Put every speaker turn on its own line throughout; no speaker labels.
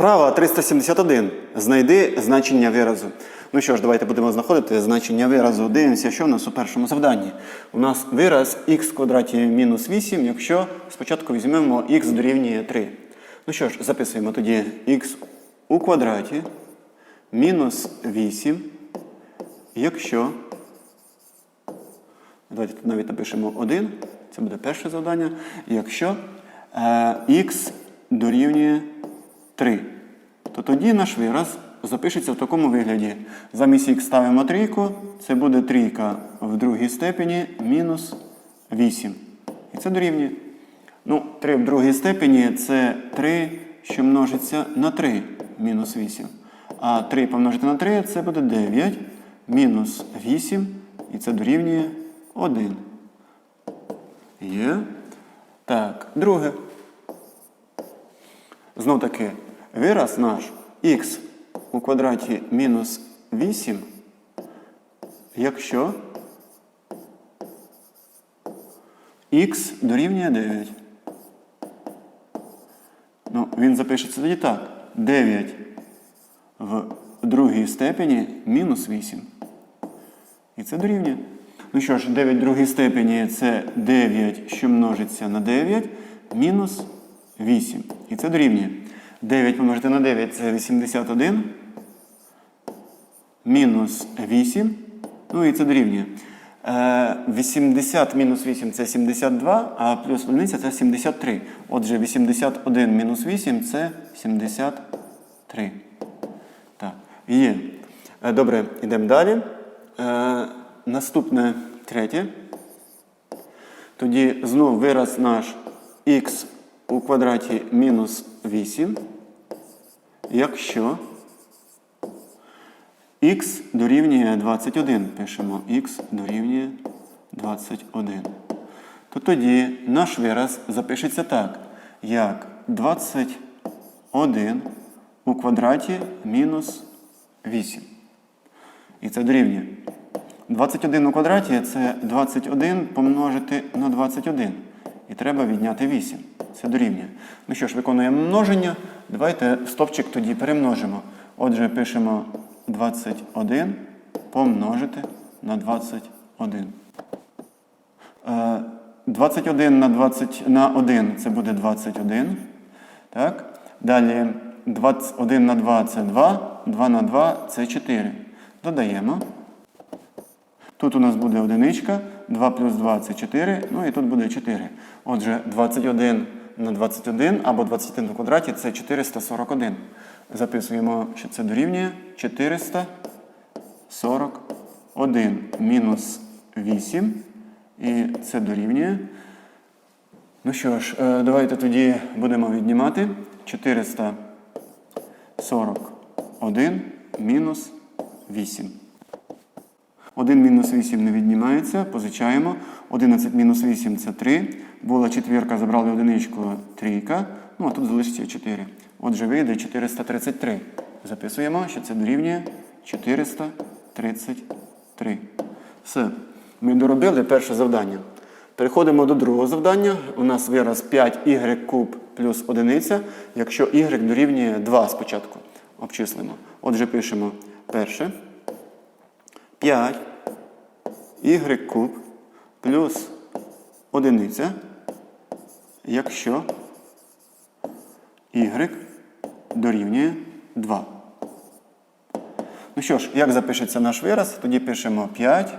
Вправа 371. Знайди значення виразу. Ну що ж, давайте будемо знаходити значення виразу. Дивимося, що в нас у першому завданні. У нас вираз х квадраті мінус 8, якщо спочатку візьмемо х дорівнює 3. Ну що ж, записуємо тоді х у квадраті мінус 8, якщо. Давайте тут навіть напишемо 1. Це буде перше завдання. Якщо е, х дорівнює 3, то тоді наш вираз запишеться в такому вигляді. Замість х ставимо трійку, це буде трійка в другій степені мінус 8. І це дорівнює. Ну, 3 в другій степені це 3, що множиться на 3 мінус 8. А 3 помножити на 3 це буде 9 мінус 8. І це дорівнює 1. Є. Так, друге. Знов таки, вираз наш х у квадраті мінус 8, якщо х дорівнює 9. Ну, він запишеться тоді так. 9 в другій степені мінус 8. І це дорівнює. Ну що ж, 9 в другій степені це 9, що множиться на 9, мінус 8. І це дорівнює. 9 помножити на 9 це 81. Мінус 8. Ну і це дорівнює. Е, 80 мінус 8 це 72, а плюс одиниця це 73. Отже, 81 мінус 8 це 73. Так, є. Е, Добре, йдемо далі. Е, наступне третє. Тоді знову вираз наш х у квадраті мінус 8. Якщо х дорівнює 21, пишемо х дорівнює 21. То тоді наш вираз запишеться так, як 21 у квадраті мінус 8. І це дорівнює. 21 у квадраті це 21 помножити на 21. І треба відняти 8. Це дорівнює. Ну що ж, виконуємо множення. Давайте стопчик тоді перемножимо. Отже, пишемо 21 помножити на 21. Е, 21 на 20 на 1 це буде 21. Так? Далі 21 на 2 це 2, 2 на 2 це 4. Додаємо. Тут у нас буде одиничка, 2 плюс 2 це 4, ну і тут буде 4. Отже, 21 на 21 або 21 у квадраті це 441. Записуємо, що це дорівнює 441 мінус 8. І це дорівнює. Ну що ж, е, давайте тоді будемо віднімати 441 мінус 8. 1 мінус 8 не віднімається, позичаємо. 11 мінус 8 це 3. Була четвірка, забрали одиничку, трійка. Ну, а тут залишиться 4. Отже, вийде 433. Записуємо, що це дорівнює 433. Все. Ми доробили перше завдання. Переходимо до другого завдання. У нас вираз 5y куб плюс 1, якщо y дорівнює 2 спочатку. Обчислимо. Отже, пишемо перше. 5 y куб плюс 1, якщо y дорівнює 2. Ну що ж, як запишеться наш вираз? Тоді пишемо 5.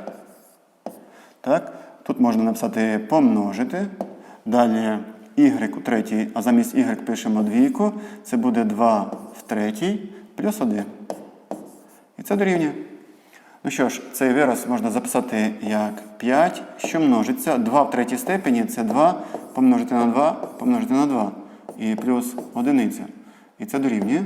Так? Тут можна написати помножити. Далі y у третій, а замість y пишемо двійку. Це буде 2 в третій плюс 1. І це дорівнює. Ну що ж, цей вираз можна записати як 5, що множиться. 2 в третій степені це 2 помножити на 2 помножити на 2. І плюс 1. І це дорівнює.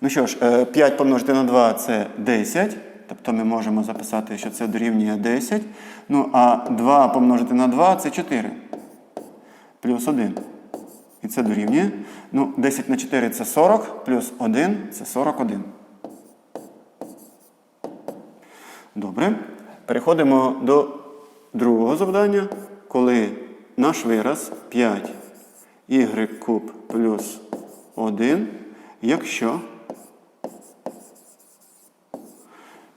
Ну що ж, е, 5 помножити на 2 це 10. Тобто ми можемо записати, що це дорівнює 10. Ну, а 2 помножити на 2 це 4. Плюс 1. І це дорівнює. Ну, 10 на 4 це 40, плюс 1 це 41. Добре. Переходимо до другого завдання, коли наш вираз 5 y куб плюс 1, якщо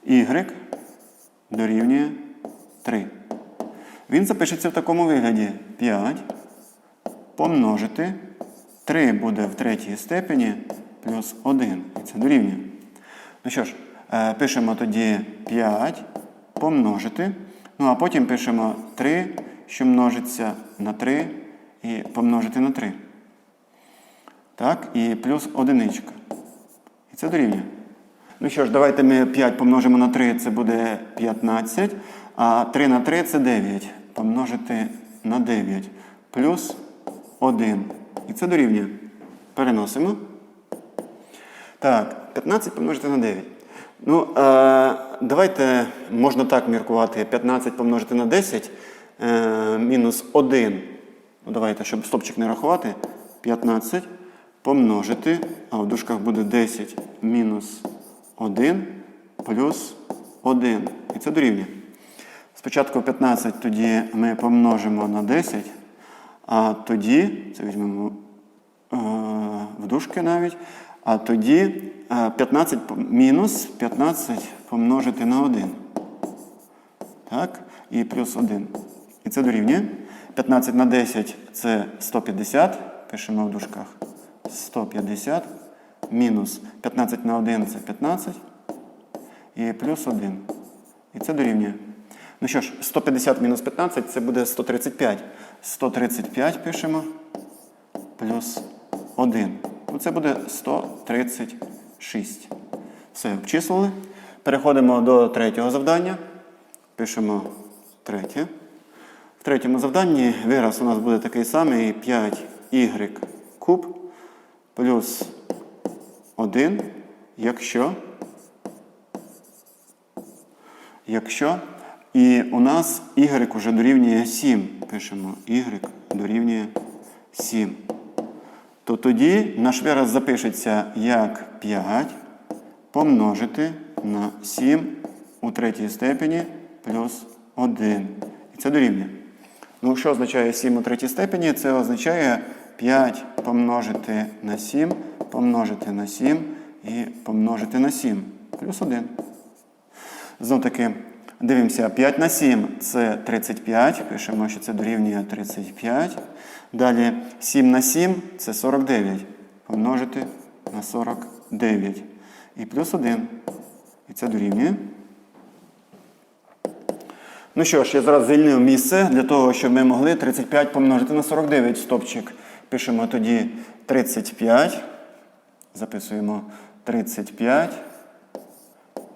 y дорівнює 3. Він запишеться в такому вигляді 5 помножити 3 буде в третій степені плюс 1. І це дорівнює. Ну що ж, пишемо тоді 5 помножити. Ну а потім пишемо 3, що множиться на 3 і помножити на 3. Так, і плюс одиничка. І це дорівнює. Ну що ж, давайте ми 5 помножимо на 3, це буде 15. А 3 на 3 це 9. Помножити на 9. Плюс 1. І це дорівнює. Переносимо. Так, 15 помножити на 9. Ну, е, давайте можна так міркувати. 15 помножити на 10 е, мінус 1. Ну, давайте, щоб стопчик не рахувати. 15 помножити, а в дужках буде 10 мінус 1 плюс 1. І це дорівнює. Спочатку 15 тоді ми помножимо на 10, а тоді, це візьмемо е, в дужки навіть, а тоді е, 15 мінус 15 помножити на 1. Так, і плюс 1. І це дорівнює. 15 на 10 це 150. Пишемо в дужках. 150 мінус 15 на 1 це 15. І плюс 1. І це дорівнює. Ну що ж, 150 мінус 15 це буде 135. 135 пишемо плюс 1. Це буде 136. Все, обчислили. Переходимо до третього завдання. Пишемо третє. В третьому завданні вираз у нас буде такий самий 5y куб плюс 1, якщо Якщо і у нас y уже дорівнює 7, пишемо y дорівнює 7, то тоді наш вираз запишеться як 5 помножити на 7 у третій степені плюс 1. І це дорівнює. Ну, що означає 7 у третій степені? Це означає 5 помножити на 7, помножити на 7 і помножити на 7 плюс 1. Знов таки, дивимося, 5 на 7 це 35. Пишемо, що це дорівнює 35. Далі 7 на 7 це 49. Помножити на 49. І плюс 1. І це дорівнює. Ну що ж, я зараз звільнив місце для того, щоб ми могли 35 помножити на 49 стопчик. Пишемо тоді 35. Записуємо 35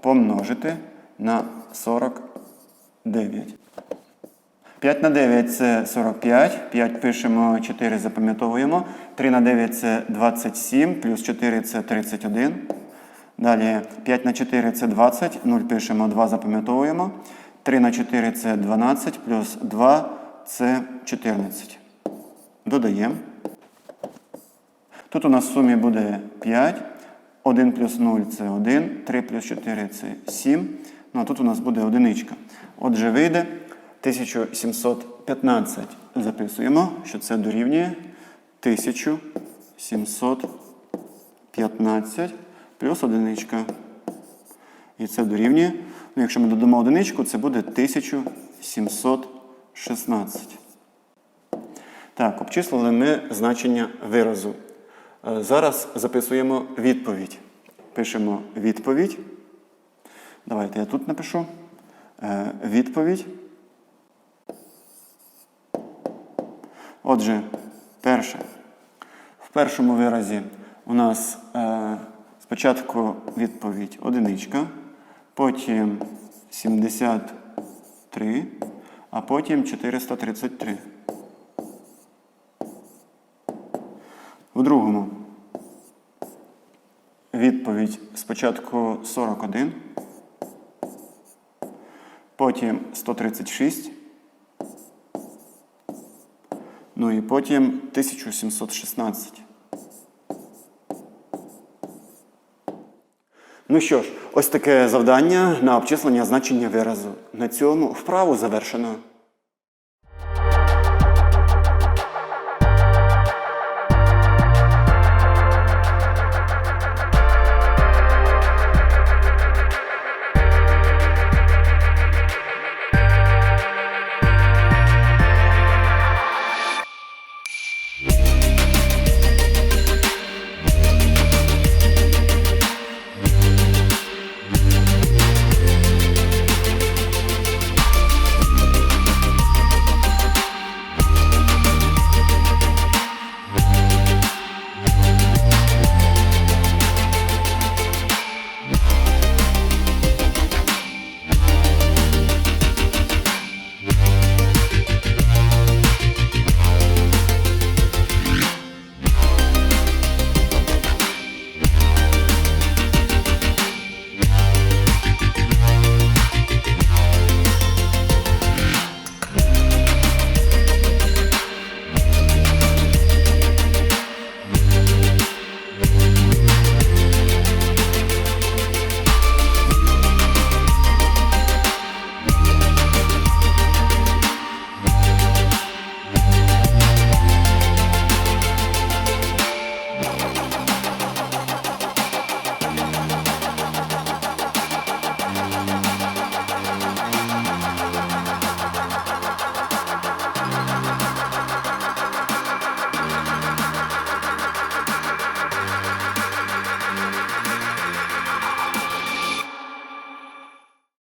помножити на 49. 5 на 9 це 45. 5 пишемо, 4 запам'ятовуємо. 3 на 9 це 27, плюс 4 це 31. Далі 5 на 4 це 20, 0 пишемо, 2 запам'ятовуємо. 3 на 4 це 12, плюс 2 це 14. Додаємо. Тут у нас в сумі буде 5. 1 плюс 0 це 1, 3 плюс 4 це 7. Ну а тут у нас буде одиничка. Отже, вийде 1715. Записуємо, що це дорівнює 1715 плюс одиничка. І це дорівнює. Ну, якщо ми додамо одиничку, це буде 1716. Так, обчислили ми значення виразу. Е, Зараз записуємо відповідь. Пишемо відповідь. Давайте я тут напишу. Е, Відповідь. Отже, перше. В першому виразі у нас е, спочатку відповідь одиничка, потім 73, а потім 433. В другому відповідь спочатку 41, потім 136, ну і потім 1716. Ну що ж, ось таке завдання на обчислення значення виразу. На цьому вправу завершено.